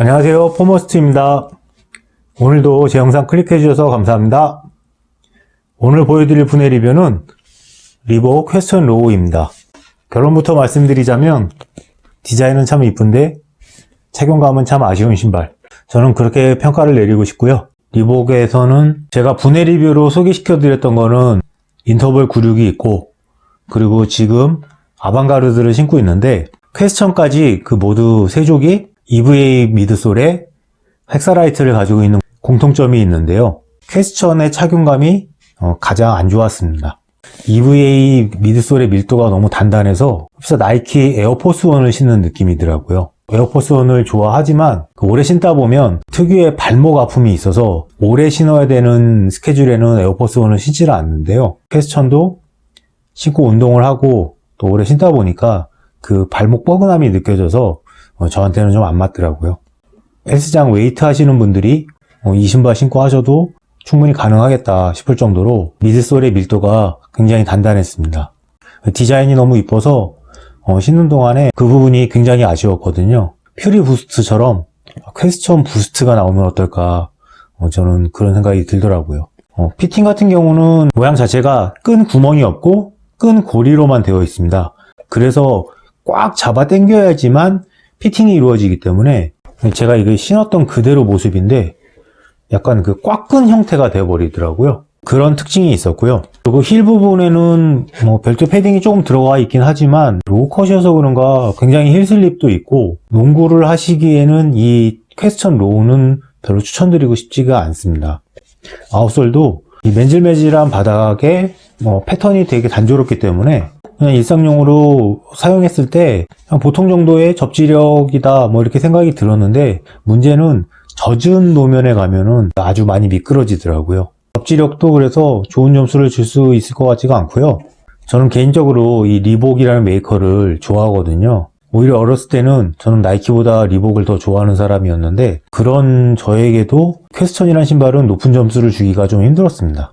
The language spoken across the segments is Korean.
안녕하세요. 포머스트입니다. 오늘도 제 영상 클릭해 주셔서 감사합니다. 오늘 보여드릴 분해 리뷰는 리보 퀘스천 로우입니다. 결론부터 말씀드리자면 디자인은 참 이쁜데 착용감은 참 아쉬운 신발. 저는 그렇게 평가를 내리고 싶고요. 리복에서는 제가 분해 리뷰로 소개시켜 드렸던 거는 인터벌 96이 있고 그리고 지금 아방가르드를 신고 있는데 퀘스천까지 그 모두 세족이 EVA 미드솔에 헥사라이트를 가지고 있는 공통점이 있는데요. 퀘스천의 착용감이 어, 가장 안 좋았습니다. EVA 미드솔의 밀도가 너무 단단해서 그래서 나이키 에어포스1을 신는 느낌이더라고요. 에어포스1을 좋아하지만 그 오래 신다 보면 특유의 발목 아픔이 있어서 오래 신어야 되는 스케줄에는 에어포스1을 신지를 않는데요. 퀘스천도 신고 운동을 하고 또 오래 신다 보니까 그 발목 뻐근함이 느껴져서 어, 저한테는 좀 안 맞더라고요. 헬스장 웨이트 하시는 분들이 어, 이 신발 신고 하셔도 충분히 가능하겠다 싶을 정도로 미드솔의 밀도가 굉장히 단단했습니다. 디자인이 너무 이뻐서 어, 신는 동안에 그 부분이 굉장히 아쉬웠거든요. 퓨리 부스트처럼 퀘스천 부스트가 나오면 어떨까 어, 저는 그런 생각이 들더라고요. 어, 피팅 같은 경우는 모양 자체가 끈 구멍이 없고 끈 고리로만 되어 있습니다. 그래서 꽉 잡아 당겨야지만 피팅이 이루어지기 때문에 제가 이거 신었던 그대로 모습인데 약간 그 꽉 끈 형태가 되어버리더라고요. 그런 특징이 있었고요. 그리고 힐 부분에는 뭐 별도 패딩이 조금 들어가 있긴 하지만 로우컷이어서 그런가 굉장히 힐 슬립도 있고 농구를 하시기에는 이 퀘스천 로우는 별로 추천드리고 싶지가 않습니다. 아웃솔도 이 맨질맨질한 바닥에 뭐 패턴이 되게 단조롭기 때문에 그냥 일상용으로 사용했을 때 보통 정도의 접지력이다 뭐 이렇게 생각이 들었는데 문제는 젖은 노면에 가면은 아주 많이 미끄러지더라고요. 접지력도 그래서 좋은 점수를 줄 수 있을 것 같지가 않고요. 저는 개인적으로 이 리복이라는 메이커를 좋아하거든요. 오히려 어렸을 때는 저는 나이키보다 리복을 더 좋아하는 사람이었는데 그런 저에게도 퀘스천이라는 신발은 높은 점수를 주기가 좀 힘들었습니다.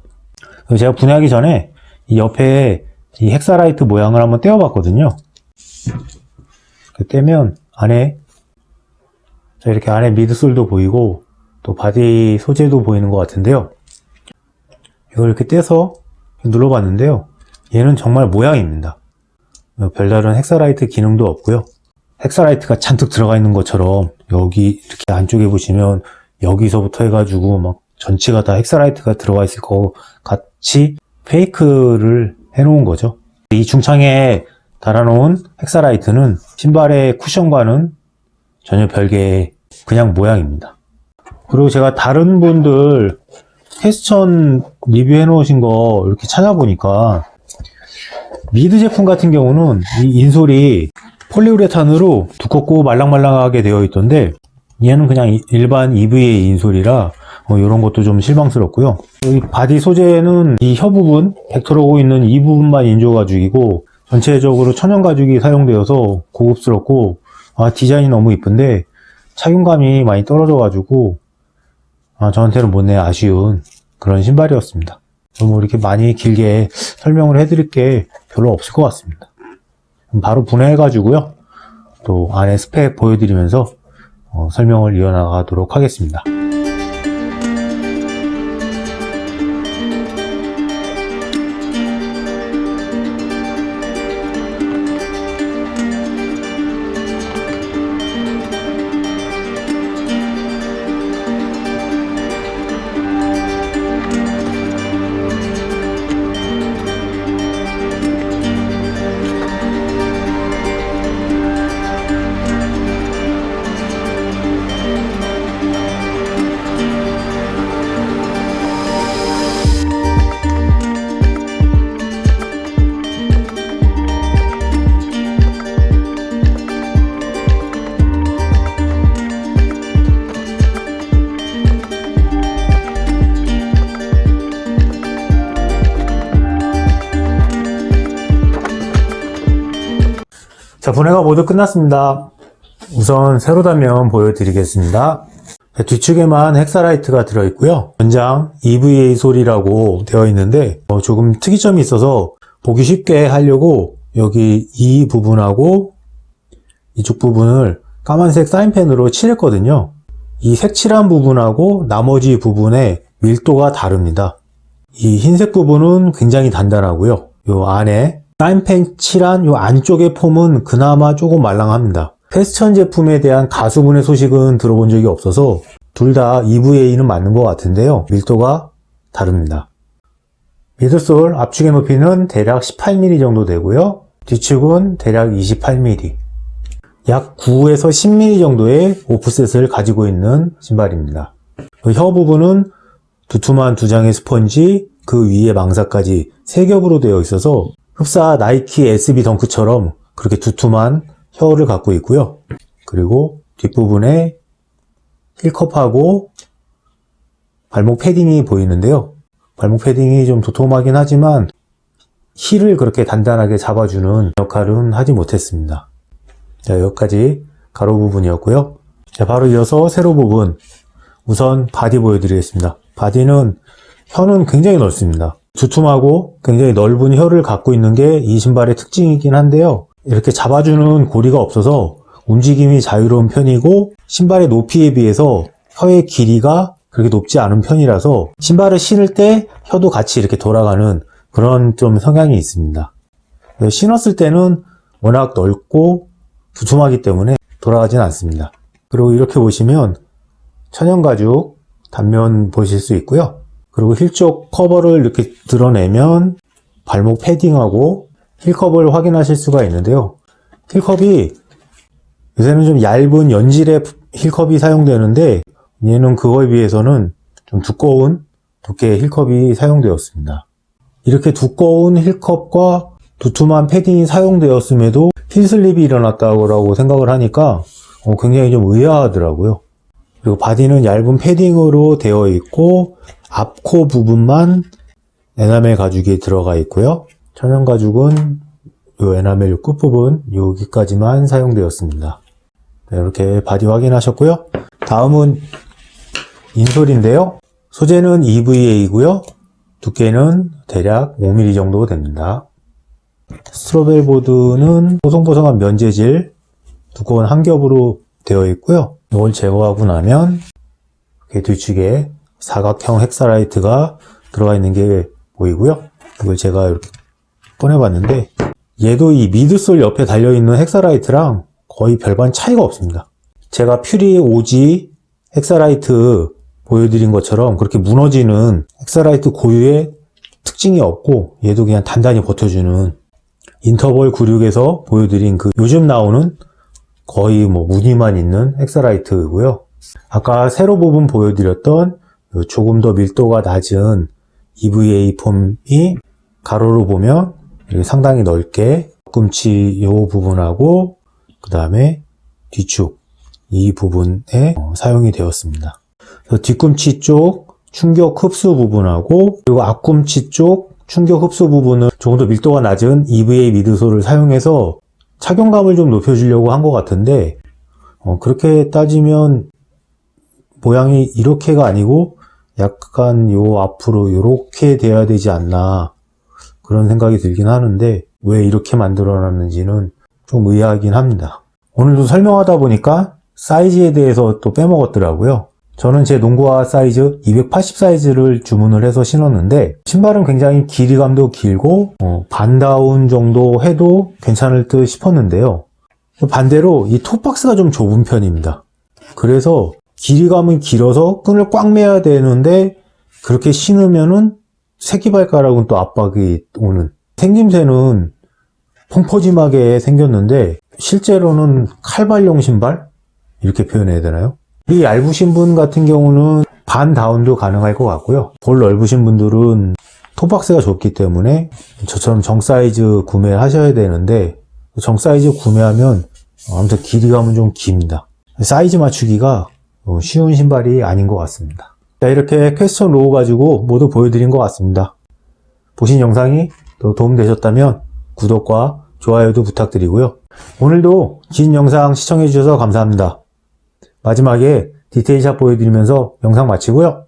제가 분해하기 전에 이 옆에 이 헥사라이트 모양을 한번 떼어봤거든요. 떼면 안에 자, 이렇게 안에 미드솔도 보이고 또 바디 소재도 보이는 것 같은데요. 이걸 이렇게 떼서 눌러봤는데요. 얘는 정말 모양입니다. 별다른 헥사라이트 기능도 없고요. 헥사라이트가 잔뜩 들어가 있는 것처럼 여기 이렇게 안쪽에 보시면 여기서부터 해가지고 막 전체가 다 헥사라이트가 들어가 있을 것 같이 페이크를 해놓은 거죠. 이 중창에 달아놓은 헥사라이트는 신발의 쿠션과는 전혀 별개의 그냥 모양입니다. 그리고 제가 다른 분들 퀘스천 리뷰해 놓으신 거 이렇게 찾아보니까 미드 제품 같은 경우는 이 인솔이 폴리우레탄으로 두껍고 말랑말랑하게 되어 있던데 얘는 그냥 일반 EVA 인솔이라 어, 이런 것도 좀 실망스럽고요. 이 바디 소재는 이 혀 부분, 벡터로고 있는 이 부분만 인조 가죽이고 전체적으로 천연 가죽이 사용되어서 고급스럽고 아, 디자인이 너무 이쁜데 착용감이 많이 떨어져가지고 아, 저한테는 못내 아쉬운 그런 신발이었습니다. 뭐 이렇게 많이 길게 설명을 해드릴 게 별로 없을 것 같습니다. 바로 분해해가지고요. 또 안에 스펙 보여드리면서 어, 설명을 이어나가도록 하겠습니다. 자, 분해가 모두 끝났습니다. 우선 세로 단면 보여드리겠습니다. 뒤쪽에만 헥사라이트가 들어있고요. 연장 EVA 솔이라고 되어 있는데 어, 조금 특이점이 있어서 보기 쉽게 하려고 여기 이 부분하고 이쪽 부분을 까만색 사인펜으로 칠했거든요. 이 색칠한 부분하고 나머지 부분의 밀도가 다릅니다. 이 흰색 부분은 굉장히 단단하고요. 요 안에 사인펜 칠한 요 안쪽의 폼은 그나마 조금 말랑합니다. 패스천 제품에 대한 가수분의 소식은 들어본 적이 없어서 둘 다 EVA는 맞는 것 같은데요. 밀도가 다릅니다. 미드솔 압축의 높이는 대략 18mm 정도 되고요. 뒤축은 대략 28mm. 약 9에서 10mm 정도의 오프셋을 가지고 있는 신발입니다. 그혀 부분은 두툼한 두 장의 스펀지, 그 위에 망사까지 세 겹으로 되어 있어서 흡사 나이키 SB 덩크처럼 그렇게 두툼한 혀를 갖고 있고요. 그리고 뒷부분에 힐컵하고 발목 패딩이 보이는데요. 발목 패딩이 좀 도톰하긴 하지만 힐을 그렇게 단단하게 잡아주는 역할은 하지 못했습니다. 자, 여기까지 가로 부분이었고요. 자, 바로 이어서 세로 부분. 우선 바디 보여드리겠습니다. 바디는 혀는 굉장히 넓습니다. 두툼하고 굉장히 넓은 혀를 갖고 있는 게 이 신발의 특징이긴 한데요. 이렇게 잡아주는 고리가 없어서 움직임이 자유로운 편이고 신발의 높이에 비해서 혀의 길이가 그렇게 높지 않은 편이라서 신발을 신을 때 혀도 같이 이렇게 돌아가는 그런 좀 성향이 있습니다. 신었을 때는 워낙 넓고 두툼하기 때문에 돌아가진 않습니다. 그리고 이렇게 보시면 천연 가죽 단면 보실 수 있고요. 그리고 힐 쪽 커버를 이렇게 드러내면 발목 패딩하고 힐컵을 확인하실 수가 있는데요. 힐컵이 요새는 좀 얇은 연질의 힐컵이 사용되는데 얘는 그거에 비해서는 좀 두꺼운 두께의 힐컵이 사용되었습니다. 이렇게 두꺼운 힐컵과 두툼한 패딩이 사용되었음에도 힐슬립이 일어났다고 생각을 하니까 어, 굉장히 좀 의아하더라고요. 그리고 바디는 얇은 패딩으로 되어 있고 앞코 부분만 에나멜 가죽이 들어가 있고요. 천연 가죽은 이 에나멜 끝부분 여기까지만 사용되었습니다. 네, 이렇게 바디 확인하셨고요. 다음은 인솔인데요. 소재는 EVA이고요. 두께는 대략 5mm 정도 됩니다. 스트로벨 보드는 보송보송한 면재질 두꺼운 한 겹으로 되어 있고요. 이걸 제거하고 나면 이렇게 뒤쪽에 사각형 헥사라이트가 들어가 있는 게 보이고요. 이걸 제가 이렇게 꺼내봤는데 얘도 이 미드솔 옆에 달려있는 헥사라이트랑 거의 별반 차이가 없습니다. 제가 퓨리 오지 헥사라이트 보여드린 것처럼 그렇게 무너지는 헥사라이트 고유의 특징이 없고 얘도 그냥 단단히 버텨주는 인터벌 96에서 보여드린 그 요즘 나오는 거의 뭐 무늬만 있는 헥사라이트고요. 아까 세로 부분 보여드렸던 요 조금 더 밀도가 낮은 EVA 폼이 가로로 보면 상당히 넓게 뒤꿈치 이 부분하고 그 다음에 뒤축 이 부분에 어, 사용이 되었습니다. 뒤꿈치 쪽 충격 흡수 부분하고 그리고 앞꿈치 쪽 충격 흡수 부분은 조금 더 밀도가 낮은 EVA 미드솔을 사용해서 착용감을 좀 높여주려고 한 것 같은데 어, 그렇게 따지면 모양이 이렇게가 아니고 약간 요 앞으로 이렇게 돼야 되지 않나 그런 생각이 들긴 하는데 왜 이렇게 만들어 놨는지는 좀 의아하긴 합니다. 오늘도 설명하다 보니까 사이즈에 대해서 또 빼먹었더라고요. 저는 제 농구화 사이즈 280 사이즈를 주문을 해서 신었는데 신발은 굉장히 길이감도 길고 어, 반다운 정도 해도 괜찮을 듯 싶었는데요. 반대로 이 톱박스가 좀 좁은 편입니다. 그래서 길이감은 길어서 끈을 꽉 매야 되는데 그렇게 신으면은 새끼발가락은 또 압박이 오는 생김새는 펑퍼짐하게 생겼는데 실제로는 칼발용 신발 이렇게 표현해야 되나요? 이 얇으신 분 같은 경우는 반 다운도 가능할 것 같고요. 볼 넓으신 분들은 톱박스가 좁기 때문에 저처럼 정 사이즈 구매하셔야 되는데 정 사이즈 구매하면 아무튼 길이감은 좀 깁니다. 사이즈 맞추기가 어, 쉬운 신발이 아닌 것 같습니다. 자, 이렇게 퀘스천 로우 가지고 모두 보여드린 것 같습니다. 보신 영상이 또 도움되셨다면 구독과 좋아요도 부탁드리고요. 오늘도 긴 영상 시청해주셔서 감사합니다. 마지막에 디테일샷 보여드리면서 영상 마치고요.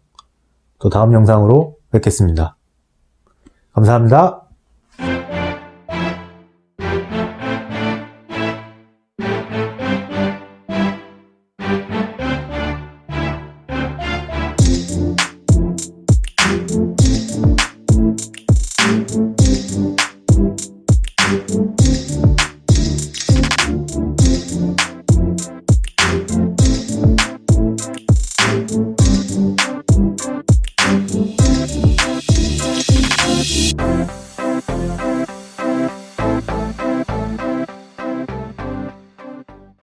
또 다음 영상으로 뵙겠습니다. 감사합니다.